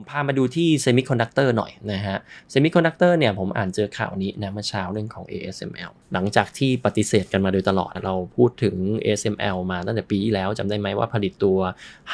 ผมพามาดูที่เซมิคอนดักเตอร์หน่อยนะฮะเซมิคอนดักเตอร์เนี่ยผมอ่านเจอข่าวนี้นะเมื่อเช้าเรื่องของ ASML หลังจากที่ปฏิเสธกันมาโดยตลอดเราพูดถึง ASML มาตั้งแต่ปีที่แล้วจำได้ไหมว่าผลิตตัว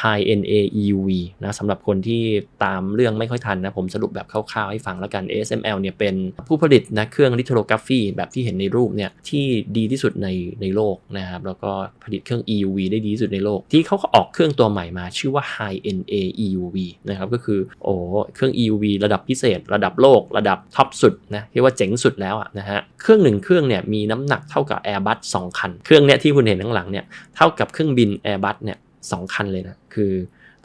High NA EUV นะสำหรับคนที่ตามเรื่องไม่ค่อยทันนะ ผมสรุปแบบคร่าวๆให้ฟังแล้วกัน ASML เนี่ยเป็นผู้ผลิตนะเครื่องลิโทโลกราฟีแบบที่เห็นในรูปเนี่ยที่ดีที่สุดในในโลกนะครับแล้วก็ผลิตเครื่อง EUV ได้ดีที่สุดในโลก ที่เขาก็ออกเครื่องตัวใหม่มา ชื่อว่า High NA EUV นะครับก็คือโอ้เครื่อง EUV ระดับพิเศษ ระดับโลก ระดับท็อปสุดนะเรียกว่าเจ๋งสุดแล้วอะนะฮะเครื่องหนึ่งเครื่องเนี่ยมีน้ำหนักเท่ากับ Airbus 2 คัน เครื่องเนี้ยที่คุณเห็นข้างหลังเนี่ยเท่ากับเครื่องบิน Airbus เนี่ยสองคันเลยนะคือ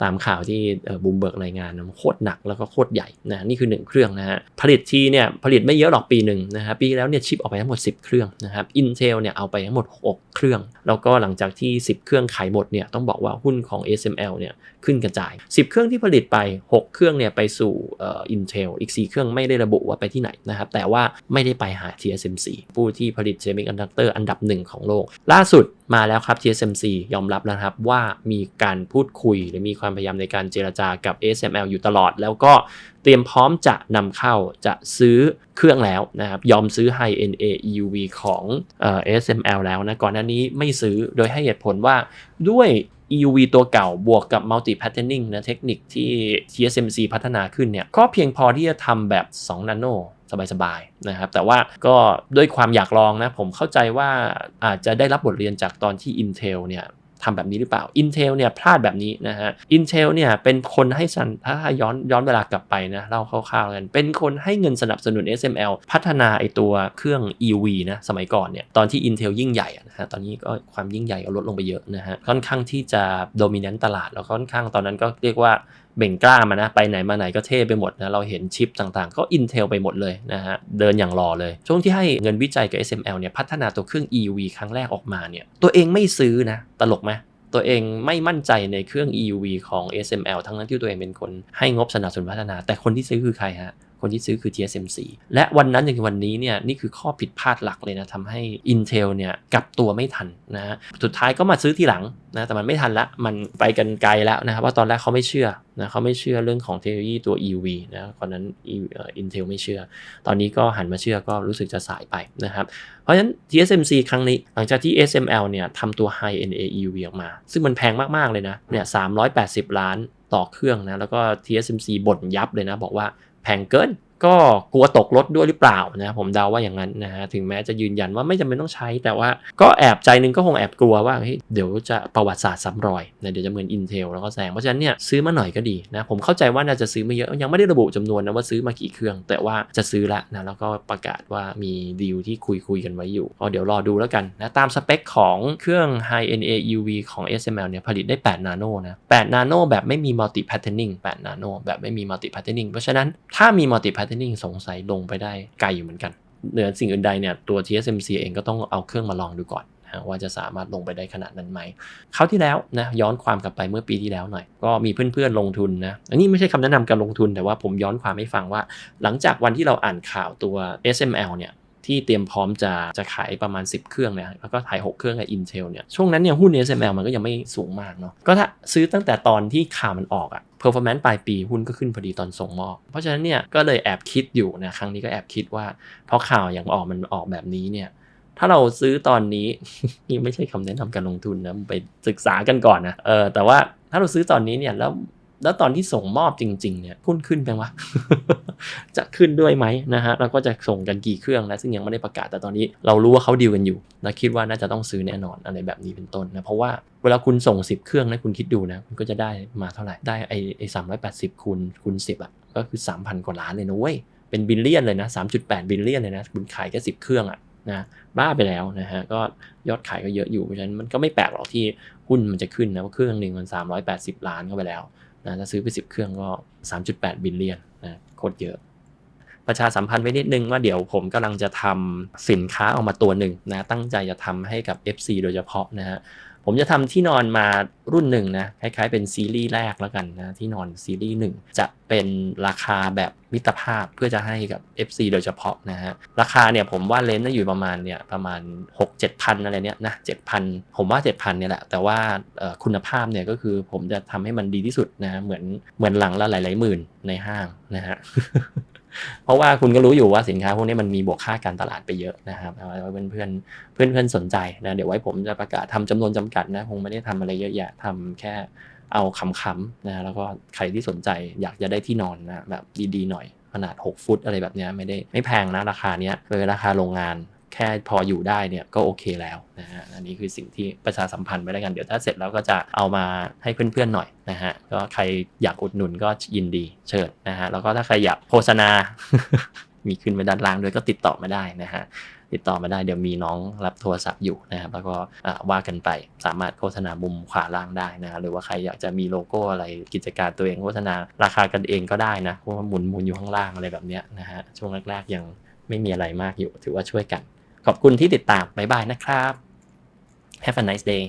ตามข่าวที่บูมเบิร์กรายงานนโคตรหนักแล้วก็โคตรใหญ่นะนี่คือ 1 เครื่องนะฮะผลิตทีเนี่ยผลิตไม่เยอะหรอกปีหนึ่งนะฮะปีแล้วเนี่ยชิปออกไปทั้งหมด 10 เครื่องนะครับ Intel เนี่ยเอาไปทั้งหมด 6 เครื่อง แล้วก็หลังจากที่ 10 เครื่องขายหมดเนี่ยต้องบอกว่าหุ้นของ SML เนี่ยขึ้นกระจาย 10 เครื่องที่ผลิตไป 6 เครื่องเนี่ยไปสู่อ่อ Intel อีก 4 เครื่องไม่ได้ระบุว่าไปที่ไหนนะครับแต่ว่าไม่ได้ไปหา TSMC ผู้ที่ผลิตเซมิคอนดักเตอร์อันดับหนึ่งของโลก ล่าสุด มาแล้วครับ TSMC ยอมรับแล้วครับว่ามีการพูดคุย หรือมีความพยายามในการเจรจากับ ASML อยู่ตลอด แล้วก็เตรียมพร้อมจะนำเข้าจะซื้อเครื่องแล้วนะครับ ยอมซื้อ High NA EUV ของเอ่อ ASML แล้วนะ ก่อนหน้านี้ไม่ซื้อโดยให้เหตุผลว่าด้วย EUV ตัวเก่าบวกกับ multi patterning นะเทคนิคที่ TSMC พัฒนาขึ้นเนี่ยก็เพียงพอที่จะทำแบบ2นาโน สบายๆนะครับ แต่ว่าก็ด้วยความอยากลองนะ ผมเข้าใจว่าอาจจะได้รับบทเรียนจากตอนที่ Intel เนี่ยทำแบบนี้หรือเปล่า Intel เนี่ยพลาดแบบนี้นะฮะ Intel เนี่ยเป็นคนให้สันถ้าย้อนย้อนเวลากลับไปนะเล่าคร่าวๆกัน เป็นคนให้เงินสนับสนุน SML พัฒนาไอตัวเครื่อง EV นะสมัยก่อนเนี่ยตอนที่ Intel ยิ่งใหญ่นะฮะตอนนี้ก็ความยิ่งใหญ่ลดลงไปเยอะนะฮะค่อนข้างที่จะโดมิเนนต์ตลาดแล้วค่อนข้างตอนนั้นก็เรียกว่าเบ่งกล้ามานะ ไปไหนมาไหนก็เท่ไปหมดนะ เราเห็นชิปต่างๆ ก็ Intel ไปหมดเลยนะฮะ เดินอย่างรอเลย ช่วงที่ให้เงินวิจัยกับ SML เนี่ย พัฒนาตัวเครื่อง EUV ครั้งแรกออกมาเนี่ย ตัวเองไม่ซื้อนะ ตลกไหมตัวเองไม่มั่นใจในเครื่อง EUV ของ SML ทั้งนั้นที่ตัวเองเป็นคนให้งบสนับสนุนพัฒนา แต่คนที่ซื้อคือใครฮะ คนที่ซื้อคือ TSMC และวันนั้นจนถึงวันนี้เนี่ยนี่คือข้อผิดพลาดหลักเลยนะทำให้ Intel เนี่ยกลับตัวไม่ทันนะฮะสุดท้ายก็มาซื้อทีหลังนะแต่มันไม่ทันละมันไปกันไกลแล้วนะครับว่าตอนแรกเขาไม่เชื่อนะเขาไม่เชื่อเรื่องของเทคโนโลยีตัว EUV นะตอนนั้น Intel ไม่เชื่อ ตอนนี้ก็หันมาเชื่อก็รู้สึกจะสายไปนะครับ เพราะฉะนั้น TSMC ครั้งนี้หลังจากที่ SML เนี่ยทำตัว High NA EUV ออกมา ซึ่งมันแพงมาก ๆ เลยนะเนี่ย380 ล้านต่อเครื่องนะ แล้วก็ TSMC บ่นยับเลยนะ บอกว่า แพงเกิน ก็กลัวตกรถด้วยหรือเปล่านะผมเดาว่าอย่างนั้นนะฮะถึงแม้จะยืนยันว่าไม่จำเป็นต้องใช้ แต่ว่าก็แอบใจนึงก็คงแอบกลัวว่าเฮ้ยเดี๋ยวจะประวัติศาสตร์ซ้ำรอยนะเดี๋ยวจะเหมือน Intel แล้วก็แซงเพราะฉะนั้นเนี่ยซื้อมาหน่อยก็ดีนะผมเข้าใจว่าน่าจะซื้อไม่เยอะยังไม่ได้ระบุจำนวนนะว่าซื้อมากี่เครื่อง แต่ว่าจะซื้อละนะแล้วก็ประกาศว่ามีดีลที่คุยคุยกันไว้อยู่ก็เดี๋ยวรอดูแล้วกันนะตามสเปคของเครื่อง High NA EUV ของ SML เนี่ยผลิตได้ 8 นาโนนะ8นาโนแบบไม่มี multi patterning 8นาโนแบบไม่มี multi patterning เพราะฉะนั้นถ้ามี multi patterning สงสัยลงไปได้ไกลอยู่เหมือนกันเหนือสิ่งอื่นใดเนี่ยตัว TSMC เองก็ต้องเอาเครื่องมาลองดูก่อนว่าจะสามารถลงไปได้ขนาดนั้นไหมคราวที่แล้วนะย้อนความกลับไปเมื่อปีที่แล้วหน่อย ก็มีเพื่อนๆลงทุนนะอันนี้ไม่ใช่คำแนะนำการลงทุนแต่ว่าผมย้อนความให้ฟังว่า หลังจากวันที่เราอ่านข่าวตัว SML เนี่ย ที่เตรียมพร้อมจะจะขายประมาณ 10 เครื่องเนี่ยแล้วก็ถ่าย 6 เครื่องกับ Intel เนี่ยช่วงนั้นเนี่ยหุ้น SML มันก็ยังไม่สูงมากเนาะก็ถ้าซื้อตั้งแต่ตอนที่ข่าวมันออกอะ performance ปลายปีหุ้นก็ขึ้นพอดีตอนส่งมอบ เพราะฉะนั้นเนี่ยก็เลยแอบคิดอยู่นะครั้งนี้ก็แอบคิดว่าเพราะข่าวอย่างออกมันออกแบบนี้เนี่ยถ้าเราซื้อตอนนี้นี่ไม่ใช่คำแนะนำการลงทุนนะไปศึกษากันก่อนนะเออแต่ว่าถ้าเราซื้อตอนนี้เนี่ยแล้ว แล้วตอนที่ส่งมอบจริง ๆ เนี่ยหุ้นขึ้นไปวะ จะขึ้นด้วยไหมนะฮะ แล้วก็จะส่งกันกี่เครื่องนะ ซึ่งยังไม่ได้ประกาศ แต่ตอนนี้เรารู้ว่าเขาดีลกันอยู่และคิดว่าน่าจะต้องซื้อแน่นอนอะไรแบบนี้เป็นต้นนะ เพราะว่าเวลาคุณส่ง 10 เครื่องนะคุณคิดดูนะ คุณก็จะได้มาเท่าไหร่ ได้ไอ้ไอ้สามร้อยแปดสิบคูณคูณสิบอะ ก็คือ 3,000 กว่าล้านเลยนะเว้ย เป็นบิลเลียนเลยนะ 3.8 บิลเลียนเลยนะ คุณขายแค่10 เครื่องอะนะบ้าไปแล้วนะฮะก็ยอดขายก็เยอะอยู่เพราะฉะนั้นมันก็ไม่แปลกหรอกที่หุ้นมันจะขึ้นนะเพราะเครื่องหนึ่งมัน380 ล้านเข้าไปแล้ว นะถ้าซื้อไป 10 เครื่องก็ 3.8 บิลเลียนนะโคตรเยอะ ประชาสัมพันธ์ไว้นิดนึงว่าเดี๋ยวผมกำลังจะทำสินค้าออกมาตัวหนึ่งนะตั้งใจจะทำให้กับ FC โดยเฉพาะนะฮะ ผมจะทำที่นอนมารุ่นหนึ่งนะคล้ายๆเป็นซีรีส์แรกแล้วกันนะที่นอนซีรีส์หนึ่งจะเป็นราคาแบบมิตรภาพเพื่อจะให้กับ FC โดยเฉพาะนะฮะราคาเนี่ยผมว่าเลนส์น่าอยู่ประมาณเนี่ยประมาณ 6 7พันอะไรเนี่ยนะ7,000 ผมว่า 7,000เนี่ยแหละ แต่ว่าคุณภาพเนี่ยก็คือผมจะทำให้มันดีที่สุดนะเหมือนเหมือนหลังละหลายๆหมื่นในห้างนะฮะ เพราะว่าคุณก็รู้อยู่ว่าสินค้าพวกนี้มันมีบวกค่าการตลาดไปเยอะนะครับเอาไว้เพื่อนเพื่อนเพื่อนสนใจนะเดี๋ยวไว้ผมจะประกาศทำจำนวนจำกัดนะคงไม่ได้ทำอะไรเยอะแยะทำแค่เอาขำๆนะแล้วก็ใครที่สนใจอยากจะได้ที่นอนนะแบบดีๆหน่อยขนาด 6 ฟุตอะไรแบบนี้ไม่ได้ไม่แพงนะราคาเนี้ยเลยราคาโรงงาน แค่พออยู่ได้เนี่ยก็โอเคแล้วนะฮะอันนี้คือสิ่งที่ประชาสัมพันธ์ไปแล้วกัน เดี๋ยวถ้าเสร็จแล้วก็จะเอามาให้เพื่อนๆหน่อยนะฮะก็ใครอยากอุดหนุนก็ยินดีเชิญนะฮะแล้วก็ถ้าใครอยากโฆษณา มีขึ้นไปด้านล่างด้วยก็ติดต่อมาได้นะฮะติดต่อมาได้เดี๋ยวมีน้องรับโทรศัพท์อยู่นะครับแล้วก็ว่ากันไปสามารถโฆษณามุมขวาล่างได้นะฮะหรือว่าใครอยากจะมีโลโก้อะไรกิจการตัวเองโฆษณาราคากันเองก็ได้นะเพราะว่าหมุนหมุนอยู่ข้างล่างอะไรแบบเนี้ยนะฮะช่วงแรกๆยังไม่มีอะไรมากอยู่ถือว่าช่วยกัน ขอบคุณที่ติดตามบ๊ายบายนะครับ Have a nice day